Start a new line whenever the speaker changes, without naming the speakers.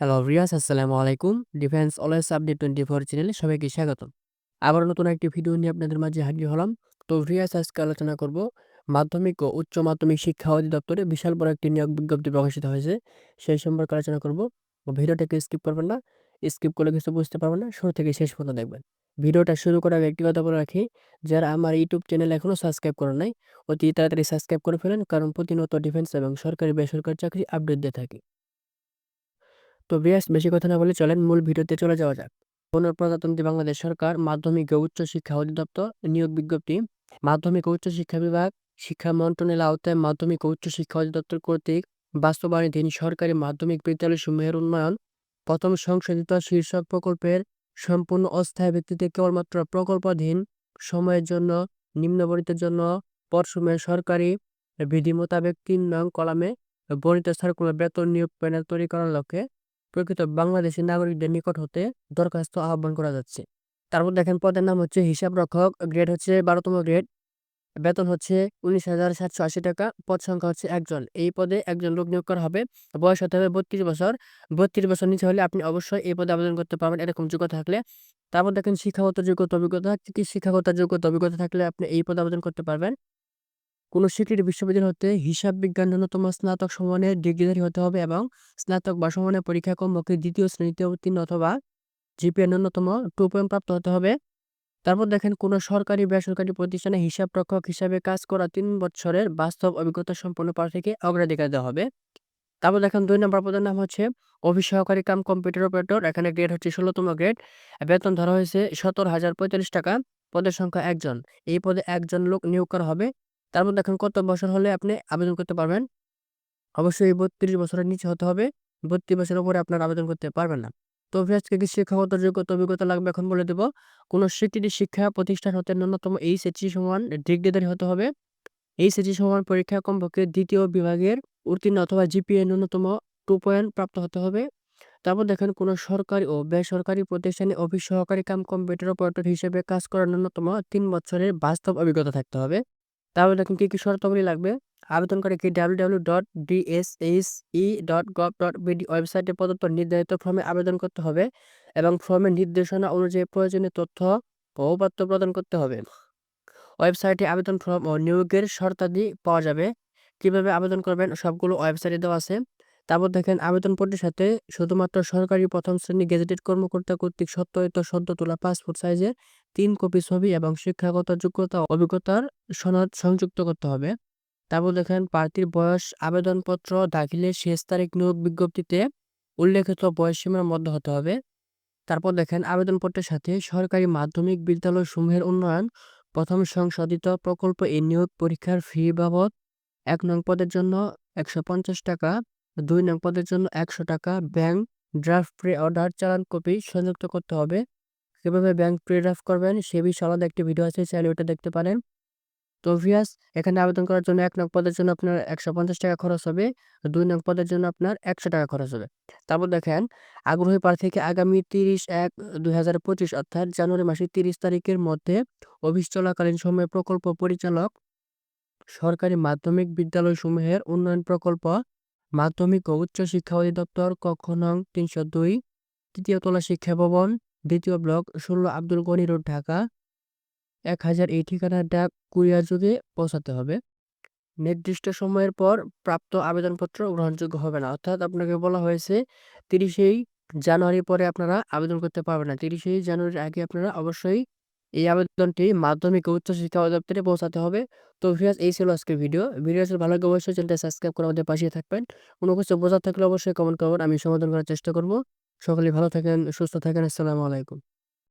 Hello Riyas আসসালামু আলাইকুম। Defence always update twenty four চ্যানেলে সবাইকে স্বাগত আবার নতুন একটি ভিডিও নিয়ে আপনাদের মাঝে হাজির হলাম। তো রিয়াস আজকে আলোচনা করব মাধ্যমিক ও উচ্চ মাধ্যমিক শিক্ষা অধিদপ্তরে বিশাল বড় একটি নিয়োগ বিজ্ঞপ্তি প্রকাশিত হয়েছে। সেই সম্পর্কে আলোচনা করব। ভিডিওটাকে স্কিপ করবেন না। স্কিপ করলে কিছু বুঝতে পারবেন না। শুরু থেকে শেষ পর্যন্ত দেখবেন। ভিডিওটা শুরু করার একটি কথা বলে রাখি, যারা আমার ইউটিউব চ্যানেল এখনও সাবস্ক্রাইব করেন নাই, অতি তাড়াতাড়ি সাবস্ক্রাইব করে ফেলেন। কারণ প্রতিনিয়ত ডিফেন্স এবং সরকারি বেসরকারি চাকরি আপডেট দিয়ে থাকি। তো বেশ বেশি কথা না বলে চলেন মূল ভিডিওতে চলে যাওয়া যাক। পুনঃপ্রজাতন্ত্রী বাংলাদেশ সরকার মাধ্যমিক ও উচ্চ শিক্ষা অধিদপ্তর নিয়োগ বিজ্ঞপ্তি। মাধ্যমিক ও উচ্চ শিক্ষা বিভাগ শিক্ষা মন্ত্রণালয়ের আওতায় মাধ্যমিক ও উচ্চ শিক্ষা অধিদপ্তর কর্তৃক বাস্তবায়নাধীন সরকারি মাধ্যমিক বিদ্যালয় সমূহের উন্নয়ন, প্রথম সংশোধিত শীর্ষক প্রকল্পের সম্পূর্ণ অস্থায়ী ভিত্তিতে কেবলমাত্র প্রকল্পাধীন সময়ের জন্য নিম্নবর্ণিতের জন্য পরশুমের সরকারি বিধি মোতাবেক তিন নং কলামে বর্ণিত সার্কুলার বেতন নিয়োগ প্যানেল তৈরি করার লক্ষ্যে প্রকৃত বাংলাদেশি নাগরিকদের নিকট হতে দরখাস্ত আহ্বান করা যাচ্ছে। তারপর দেখেন, পদের নাম হচ্ছে হিসাব রক্ষক, গ্রেড হচ্ছে বারোতম গ্রেড, বেতন হচ্ছে উনিশ হাজার সাতশো আশি টাকা, পদ সংখ্যা হচ্ছে একজন। এই পদে একজন লোক নিয়োগ করা হবে। বয়স হতে হবে বত্রিশ বছর। বত্রিশ বছর নিচে হলে আপনি অবশ্যই এই পদে আবেদন করতে পারবেন এরকম যোগ্যতা থাকলে। তারপর দেখেন, শিক্ষাগত যোগ্যতা, অভিজ্ঞতা কি শিক্ষাগত যোগ্যতা, অভিজ্ঞতা থাকলে আপনি এই পদে আবেদন করতে পারবেন। কোনো স্বীকৃত বিশ্ববিদ্যালয় হতে হিসাব বিজ্ঞান ন্যূনতম স্নাতক সমানের ডিগ্রিধারী হতে হবে এবং স্নাতক বা সমানের পরীক্ষা কমপক্ষে দ্বিতীয় শ্রেণীতে উত্তীর্ণ অথবা জিপিএ ন্যূনতম টু পয়েন্ট প্রাপ্ত হতে হবে। তারপর দেখেন কোনো সরকারি বেসরকারি প্রতিষ্ঠানে হিসাব রক্ষক হিসাবে কাজ করা তিন বছরের বাস্তব অভিজ্ঞতা সম্পন্ন প্রার্থীকে অগ্রাধিকার দেওয়া হবে। তারপর দেখেন দুই নম্বর পদের নাম হচ্ছে অফিস সহকারী কাম কম্পিউটার অপারেটর। এখানে গ্রেড হচ্ছে ষোলোতম গ্রেড। বেতন ধরা হয়েছে সতেরো হাজার পঁয়তাল্লিশ টাকা। পদের সংখ্যা একজন। এই পদে একজন লোক নিয়োগ করা হবে। তারপর দেখেন কত বছর হলে আপনি আবেদন করতে পারবেন? অবশ্যই বত্রিশ বছরের নিচে হতে হবে। বত্রিশ বছরের উপরে আপনার আবেদন করতে পারবেন না। তো আজকে কি শিক্ষাগত যোগ্যতা, অভিজ্ঞতা লাগবে এখন বলে দেব। কোনো স্বীকৃতি শিক্ষা প্রতিষ্ঠান হতে ন্যূনতম এইচএসসি সমান ডিগ্রিধারী হতে হবে। এইচএসসি সমান পরীক্ষা কমপক্ষে দ্বিতীয় বিভাগের উত্তীর্ণ অথবা জিপিএ ন্যূনতম টু পয়েন্ট প্রাপ্ত হতে হবে। তারপর দেখেন কোনো সরকারি ও বেসরকারি প্রতিষ্ঠানে অফিস সহকারী কাম কম্পিউটার অপারেটর হিসেবে কাজ করার ন্যূনতম তিন বছরের বাস্তব অভিজ্ঞতা থাকতে হবে। তাহলে দেখুন কী কী শর্তাবলী লাগবে? আবেদনকারীকে W W dot DSHE dot gov dot BD ওয়েবসাইটে প্রদত্ত নির্ধারিত ফর্মে আবেদন করতে হবে এবং ফর্মের নির্দেশনা অনুযায়ী প্রয়োজনীয় তথ্য ও প্রদান করতে হবে। ওয়েবসাইটে আবেদন ফর্ম ও নিয়োগের শর্তাদি পাওয়া যাবে। কীভাবে আবেদন করবেন? সবগুলো ওয়েবসাইটে দেওয়া আছে। তারপর দেখেন আবেদনপত্রের সাথে শুধুমাত্র সরকারি প্রথম শ্রেণি গেজেটেড কর্মকর্তা কর্তৃক সত্যায়িত সদ্য তোলা পাসপোর্ট সাইজের তিন কপি ছবি এবং শিক্ষাগত যোগ্যতা অভিজ্ঞতার সনদ সংযুক্ত করতে হবে। তারপর দেখেন প্রার্থীর বয়স, আবেদনপত্র, দাখিলের শেষ তারিখ নিয়োগ বিজ্ঞপ্তিতে উল্লেখিত বয়সসীমার মধ্যে হতে হবে। তারপর দেখেন আবেদনপত্রের সাথে সরকারি মাধ্যমিক বিদ্যালয় সমূহের উন্নয়ন, প্রথম সংশোধিত প্রকল্প এই নিয়োগ পরীক্ষার ফি বাবদ এক নং পদের জন্য একশো পঞ্চাশ টাকা দুই নং পদের জন্য একশো টাকা ব্যাংক ড্রাফট প্রি অর্ডার চালান কপি সংযুক্ত করতে হবে। কীভাবে ব্যাংক প্রি ড্রাফট করবেন সে বিষয়ে আলাদা একটি ভিডিও আছে, চাইলে ওটা দেখতে পারেন। তো ভিয়াস এখানে আবেদন করার জন্য এক নং পদের জন্য আপনার একশো পঞ্চাশ টাকা খরচ হবে, দুই নং পদের জন্য আপনার একশো টাকা খরচ হবে। তারপর দেখেন, আগ্রহী প্রার্থীকে আগামী তিরিশ এক দুই হাজার পঁচিশ, অর্থাৎ জানুয়ারি মাসের তিরিশ তারিখের মধ্যে অফিস চলাকালীন সময়ে প্রকল্প পরিচালক সরকারি মাধ্যমিক বিদ্যালয় সমূহের উন্নয়ন প্রকল্প মাধ্যমিক ও উচ্চ শিক্ষা অধিদপ্তর কক্ষ নং তিনশো দুই, তৃতীয় তলা শিক্ষা ভবন, দ্বিতীয় ব্লক ষোলো আব্দুল গনি রোড, ঢাকা। এক হাজার এই ঠিকানার ডাক কুরিয়ার যুগে পৌঁছাতে হবে। নির্দিষ্ট সময়ের পর প্রাপ্ত আবেদনপত্র গ্রহণযোগ্য হবে না। অর্থাৎ আপনাকে বলা হয়েছে, তিরিশেই জানুয়ারি পরে আপনারা আবেদন করতে পারবেন না। তিরিশেই জানুয়ারির আগে আপনারা অবশ্যই এই আবেদনটি মাধ্যমিক ও উচ্চশিক্ষা অধিদপ্তরে পৌঁছাতে হবে। তো ভিউয়ার্স, এই ছিল আজকের ভিডিও। ভিডিও আসলে ভালো লাগে, অবশ্যই চ্যানেলটা সাবস্ক্রাইব করে আমাদের পাশে থাকবেন। কোনো কিছু বোঝা থাকলে অবশ্যই কমেন্ট করবেন আমি সমাধান করার চেষ্টা করব। সকলে ভালো থাকেন, সুস্থ থাকেন, আসসালামু আলাইকুম।